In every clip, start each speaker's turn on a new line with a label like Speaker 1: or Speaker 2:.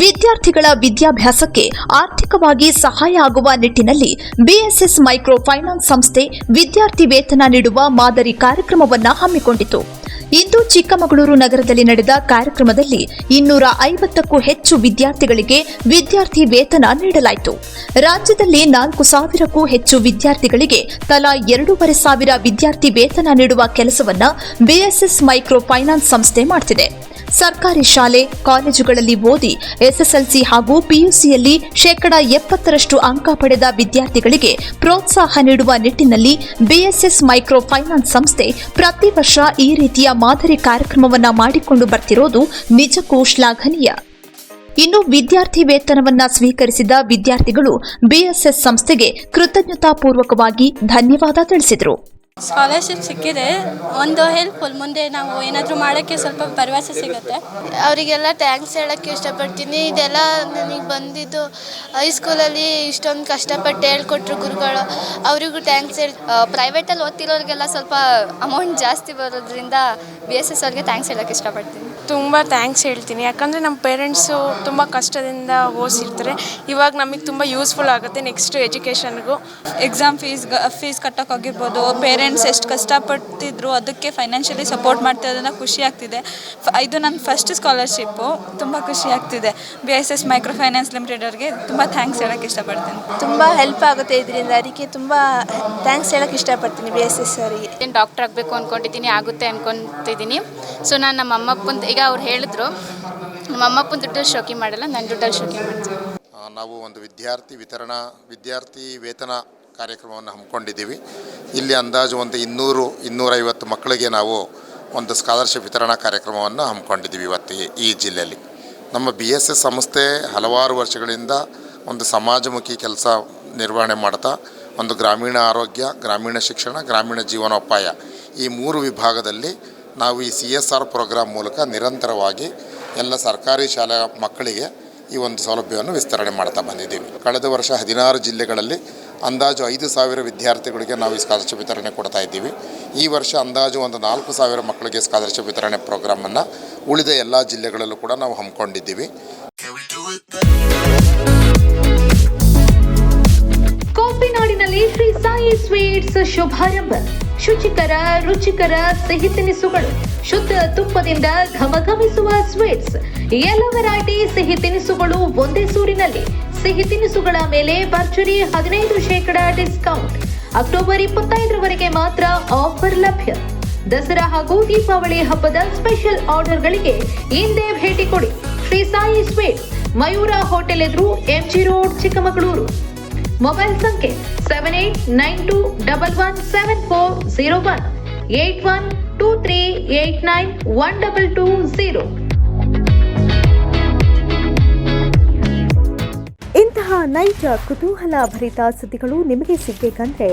Speaker 1: ವಿದ್ಯಾರ್ಥಿಗಳ ವಿದ್ಯಾಭ್ಯಾಸಕ್ಕೆ ಆರ್ಥಿಕವಾಗಿ ಸಹಾಯ ಆಗುವ ನಿಟ್ಟಿನಲ್ಲಿ ಬಿಎಸ್ಎಸ್ ಮೈಕ್ರೋ ಫೈನಾನ್ಸ್ ಸಂಸ್ಥೆ ವಿದ್ಯಾರ್ಥಿ ವೇತನ ನೀಡುವ ಮಾದರಿ ಕಾರ್ಯಕ್ರಮವನ್ನು ಹಮ್ಮಿಕೊಂಡಿತು. ಇಂದು ಚಿಕ್ಕಮಗಳೂರು ನಗರದಲ್ಲಿ ನಡೆದ ಕಾರ್ಯಕ್ರಮದಲ್ಲಿ ಇನ್ನೂರ ಐವತ್ತಕ್ಕೂ ಹೆಚ್ಚು ವಿದ್ಯಾರ್ಥಿಗಳಿಗೆ ವಿದ್ಯಾರ್ಥಿ ವೇತನ ನೀಡಲಾಯಿತು. ರಾಜ್ಯದಲ್ಲಿ ನಾಲ್ಕು ಸಾವಿರಕ್ಕೂ ಹೆಚ್ಚು ವಿದ್ಯಾರ್ಥಿಗಳಿಗೆ ತಲಾ ಎರಡೂವರೆ ಸಾವಿರ ವಿದ್ಯಾರ್ಥಿ ವೇತನ ನೀಡುವ ಕೆಲಸವನ್ನು ಬಿಎಸ್ಎಸ್ ಮೈಕ್ರೋ ಫೈನಾನ್ಸ್ ಸಂಸ್ಥೆ ಮಾಡುತ್ತಿದೆ ಸರ್ಕಾರಿ ಶಾಲೆ, ಕಾಲೇಜುಗಳಲ್ಲಿ ಓದಿ, ಎಸ್ಎಸ್ಎಲ್ಸಿ ಹಾಗೂ ಪಿಯುಸಿಯಲ್ಲಿ ಶೇಕಡ ಎಪ್ಪತ್ತರಷ್ಟು ಅಂಕ ಪಡೆದ ವಿದ್ಯಾರ್ಥಿಗಳಿಗೆ ಪ್ರೋತ್ಸಾಹ ನೀಡುವ ನಿಟ್ಟಿನಲ್ಲಿ ಬಿಎಸ್ಎಸ್ ಮೈಕ್ರೋ ಫೈನಾನ್ಸ್ ಸಂಸ್ಥೆ ಪ್ರತಿ ವರ್ಷ ಈ ರೀತಿಯ ಮಾದರಿ ಕಾರ್ಯಕ್ರಮವನ್ನು ಮಾಡಿಕೊಂಡು ಬರ್ತಿರೋದು ನಿಜಕ್ಕೂ ಶ್ಲಾಘನೀಯ. ಇನ್ನು ವಿದ್ಯಾರ್ಥಿ ವೇತನವನ್ನ ಸ್ವೀಕರಿಸಿದ ವಿದ್ಯಾರ್ಥಿಗಳು ಬಿಎಸ್ಎಸ್ ಸಂಸ್ಥೆಗೆ ಕೃತಜ್ಞತಾಪೂರ್ವಕವಾಗಿ ಧನ್ಯವಾದ ತಿಳಿಸಿದರು.
Speaker 2: ಸ್ಕಾಲರ್ಶಿಪ್ ಸಿಕ್ಕಿದೆ. ಒಂದು ಹೆಲ್ಪ್ಫುಲ್ ಮುಂದೆ ನಾವು ಏನಾದರೂ ಮಾಡೋಕ್ಕೆ ಸ್ವಲ್ಪ ಭರವಸೆ ಸಿಗುತ್ತೆ.
Speaker 3: ಅವರಿಗೆಲ್ಲ ಥ್ಯಾಂಕ್ಸ್ ಹೇಳೋಕ್ಕೆ ಇಷ್ಟಪಡ್ತೀನಿ. ಇದೆಲ್ಲ ನನಗೆ ಬಂದಿದ್ದು ಹೈಸ್ಕೂಲಲ್ಲಿ ಇಷ್ಟೊಂದು ಕಷ್ಟಪಟ್ಟು ಹೇಳ್ಕೊಟ್ರು ಗುರುಗಳು. ಅವರಿಗೂ ಥ್ಯಾಂಕ್ಸ್ ಹೇಳಿ
Speaker 4: ಪ್ರೈವೇಟಲ್ಲಿ ಓದ್ತಿರೋರಿಗೆಲ್ಲ ಸ್ವಲ್ಪ ಅಮೌಂಟ್ ಜಾಸ್ತಿ ಬರೋದ್ರಿಂದ ಬಿ ಎಸ್ ಎಸ್ ಅವ್ರಿಗೆ ಥ್ಯಾಂಕ್ಸ್ ಹೇಳೋಕ್ಕೆ ಇಷ್ಟಪಡ್ತೀನಿ.
Speaker 5: ತುಂಬ ಥ್ಯಾಂಕ್ಸ್ ಹೇಳ್ತೀನಿ. ಯಾಕಂದರೆ ನಮ್ಮ ಪೇರೆಂಟ್ಸು ತುಂಬ ಕಷ್ಟದಿಂದ ಓದಿಸಿರ್ತಾರೆ. ಇವಾಗ ನಮಗೆ ತುಂಬ ಯೂಸ್ಫುಲ್ ಆಗುತ್ತೆ ನೆಕ್ಸ್ಟ್ ಎಜುಕೇಷನ್ಗೂ
Speaker 6: ಎಕ್ಸಾಮ್ ಫೀಸ್ ಫೀಸ್ ಕಟ್ಟೋಕ್ಕಾಗಿರ್ಬೋದು ಪೇರೆಂಟ್ಸ್ ಎಷ್ಟು ಕಷ್ಟಪಡ್ತಿದ್ರು ಅದಕ್ಕೆ ಫೈನಾನ್ಷಿಯಲಿ ಸಪೋರ್ಟ್ ಮಾಡ್ತಿರೋದನ್ನ ಖುಷಿ ಆಗ್ತಿದೆ. ಫ- ಇದು ನನ್ನ ಫಸ್ಟ್ ಸ್ಕಾಲರ್ಶಿಪ್ಪು ತುಂಬ ಖುಷಿ ಆಗ್ತಿದೆ. B S S micro finance limited ಅವ್ರಿಗೆ ತುಂಬ ಥ್ಯಾಂಕ್ಸ್ ಹೇಳೋಕ್ಕೆ ಇಷ್ಟಪಡ್ತೀನಿ.
Speaker 7: ತುಂಬ ಹೆಲ್ಪ್ ಆಗುತ್ತೆ ಇದರಿಂದ. ಅದಕ್ಕೆ ತುಂಬ ಥ್ಯಾಂಕ್ಸ್ ಹೇಳೋಕ್ಕೆ ಇಷ್ಟಪಡ್ತೀನಿ ಬಿ ಎಸ್ ಎಸ್ ಅವರಿಗೆ.
Speaker 4: ಏನು ಡಾಕ್ಟರ್ ಆಗಬೇಕು ಅಂದ್ಕೊಂಡಿದ್ದೀನಿ ಆಗುತ್ತೆ ಅಂದ್ಕೊತಿದ್ದೀನಿ ಸೊ ನಾನು ನಮ್ಮ ಅಮ್ಮಪ್ಪಂದು ಈಗ ಅವ್ರು ಹೇಳಿದ್ರು, ನಮ್ಮ ಅಮ್ಮಪ್ಪನ ದುಡ್ಡಲ್ಲಿ ಶೋಕಿ ಮಾಡಲ್ಲ ನನ್ನ ದುಡ್ಡಲ್ಲಿ ಶೋಕಿ ಮಾಡ್ತೀನಿ.
Speaker 8: ನಾವು ಒಂದು ವಿದ್ಯಾರ್ಥಿ ವಿತರಣಾ, ವಿದ್ಯಾರ್ಥಿ ವೇತನ ಕಾರ್ಯಕ್ರಮವನ್ನು ಹಮ್ಮಿಕೊಂಡಿದ್ದೀವಿ. ಇಲ್ಲಿ ಅಂದಾಜು ಒಂದು ಇನ್ನೂರು, ಇನ್ನೂರೈವತ್ತು ಮಕ್ಕಳಿಗೆ ನಾವು ಒಂದು ಸ್ಕಾಲರ್ಶಿಪ್ ವಿತರಣಾ ಕಾರ್ಯಕ್ರಮವನ್ನು ಹಮ್ಮಿಕೊಂಡಿದ್ದೀವಿ ಇವತ್ತು ಈ- ಈ ಜಿಲ್ಲೆಯಲ್ಲಿ. ನಮ್ಮ ಬಿ ಎಸ್ ಎಸ್ ಸಂಸ್ಥೆ ಹಲವಾರು ವರ್ಷಗಳಿಂದ ಒಂದು ಸಮಾಜಮುಖಿ ಕೆಲಸ ನಿರ್ವಹಣೆ ಮಾಡ್ತಾ, ಒಂದು ಗ್ರಾಮೀಣ ಆರೋಗ್ಯ, ಗ್ರಾಮೀಣ ಶಿಕ್ಷಣ, ಗ್ರಾಮೀಣ ಜೀವನೋಪಾಯ ಈ ಮೂರು ವಿಭಾಗದಲ್ಲಿ ನಾವು ಈ ಸಿ ಎಸ್ ಆರ್ ಪ್ರೋಗ್ರಾಮ್ ಮೂಲಕ ನಿರಂತರವಾಗಿ ಎಲ್ಲ ಸರ್ಕಾರಿ ಶಾಲೆಯ ಮಕ್ಕಳಿಗೆ ಈ ಒಂದು ಸೌಲಭ್ಯವನ್ನು ವಿಸ್ತರಣೆ ಮಾಡ್ತಾ ಬಂದಿದ್ದೀವಿ. ಕಳೆದ ವರ್ಷ ಹದಿನಾರು ಜಿಲ್ಲೆಗಳಲ್ಲಿ ಅಂದಾಜು ಐದು ಸಾವಿರ ವಿದ್ಯಾರ್ಥಿಗಳಿಗೆ ನಾವು ಈ ಸ್ಕಾಲರ್ಶಿಪ್ ವಿತರಣೆ ಕೊಡ್ತಾ ಇದ್ದೀವಿ. ಈ ವರ್ಷ ಅಂದಾಜು ಒಂದು ನಾಲ್ಕು ಸಾವಿರ ಮಕ್ಕಳಿಗೆ ಸ್ಕಾಲರ್ಶಿಪ್ ವಿತರಣೆ ಪ್ರೋಗ್ರಾಮನ್ನು ಉಳಿದ ಎಲ್ಲ ಜಿಲ್ಲೆಗಳಲ್ಲೂ ಕೂಡ ನಾವು ಹಮ್ಮಿಕೊಂಡಿದ್ದೀವಿ.
Speaker 1: ಶ್ರೀ ಸಾಯಿ ಸ್ವೀಟ್ಸ್ ಶುಭಾರಂಭ. ಶುಚಿಕರ, ರುಚಿಕರ, ಸಿಹಿ ತಿನಿಸುಗಳು. ಶುದ್ಧ ತುಪ್ಪದಿಂದ ಘಮಘಮಿಸುವ ಸ್ವೀಟ್ಸ್ ಎಲ್ಲ ವೆರೈಟಿ ಸಿಹಿ ತಿನಿಸುಗಳು ಒಂದೇ ಸೂರಿನಲ್ಲಿ. ಸಿಹಿ ತಿನಿಸುಗಳ ಮೇಲೆ ಭರ್ಜರಿ ಹದಿನೈದು ಶೇಕಡ ಡಿಸ್ಕೌಂಟ್ ಅಕ್ಟೋಬರ್ ಇಪ್ಪತ್ತೈದರವರೆಗೆ ಮಾತ್ರ ಆಫರ್ ಲಭ್ಯ. ದಸರಾ ಹಾಗೂ ದೀಪಾವಳಿ ಹಬ್ಬದ ಸ್ಪೆಷಲ್ ಆರ್ಡರ್ಗಳಿಗೆ ಹಿಂದೆ ಭೇಟಿ ಕೊಡಿ. ಶ್ರೀ ಸಾಯಿ ಸ್ವೀಟ್ಸ್ ಮಯೂರ ಹೋಟೆಲ್ ಎದುರು ಎಂಜಿ ರೋಡ್ ಚಿಕ್ಕಮಗಳೂರು. ಮೊಬೈಲ್ ಸಂಖ್ಯೆ seven eight nine two double one seven four zero one eight one two three eight nine one double two zero
Speaker 9: ಇಂತಹ ನೈಜ ಕುತೂಹಲ ಭರಿತ ಸುದ್ದಿಗಳು ನಿಮಗೆ ಸಿಗಬೇಕಂದ್ರೆ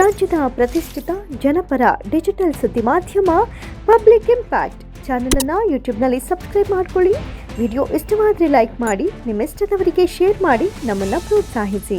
Speaker 9: ರಾಜ್ಯದ ಪ್ರತಿಷ್ಠಿತ ಜನಪರ ಡಿಜಿಟಲ್ ಸುದ್ದಿ ಮಾಧ್ಯಮ ಪಬ್ಲಿಕ್ ಇಂಪ್ಯಾಕ್ಟ್ ಚಾನಲನ್ನು ಯೂಟ್ಯೂಬ್ನಲ್ಲಿ ಸಬ್ಸ್ಕ್ರೈಬ್ ಮಾಡ್ಕೊಳ್ಳಿ. ವಿಡಿಯೋ ಇಷ್ಟವಾದರೆ ಲೈಕ್ ಮಾಡಿ ನಿಮ್ಮ ಇಷ್ಟದವರಿಗೆ ಶೇರ್ ಮಾಡಿ, ನಮ್ಮನ್ನು ಪ್ರೋತ್ಸಾಹಿಸಿ.